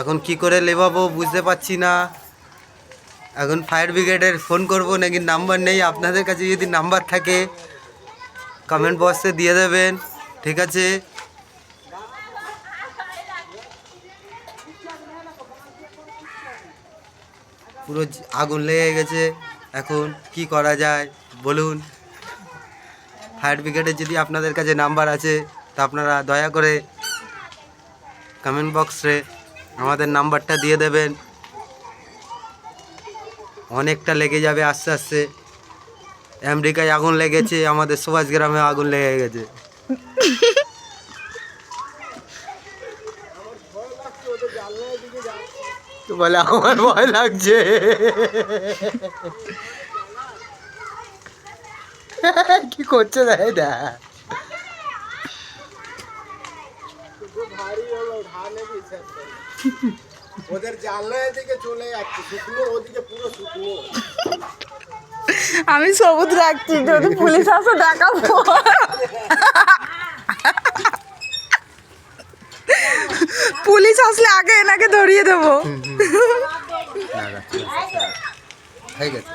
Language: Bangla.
এখন কি করে লেবাবো বুঝতে পারছি না। এখন ফায়ার ব্রিগেডের ফোন করব, নাকি নাম্বার নেই? আপনাদের কাছে যদি নাম্বার থাকে কমেন্ট বক্সে দিয়ে দেবেন, ঠিক আছে? পুরো আগুন লেগে গেছে। এখন কি করা যায়? বলুন। ফায়ার ব্রিগেডের যদি আপনাদের কাছে নাম্বার আছে, তা আপনারা দয়া করে কমেন্ট বক্সে আমাদের নাম্বারটা দিয়ে দেবেন। অনেকটা লেগে যাবে আস্তে আস্তে। আমেরিকায় আগুন লেগেছে, আমাদের সুভাষ গ্রামে আগুন লেগে গেছে। বলে, আমার ভয় লাগছে। কি করছে দেয় ওদের জানলা এদিকে চলে যাচ্ছে শুকনো ওদিকে পুরো শুকনো। আমি সবুজ রাখছি যদি পুলিশ আসে দেখাবো। পুলিশ আসলে আগে এনাকে ধরিয়ে দেবো। হয়ে গেছে।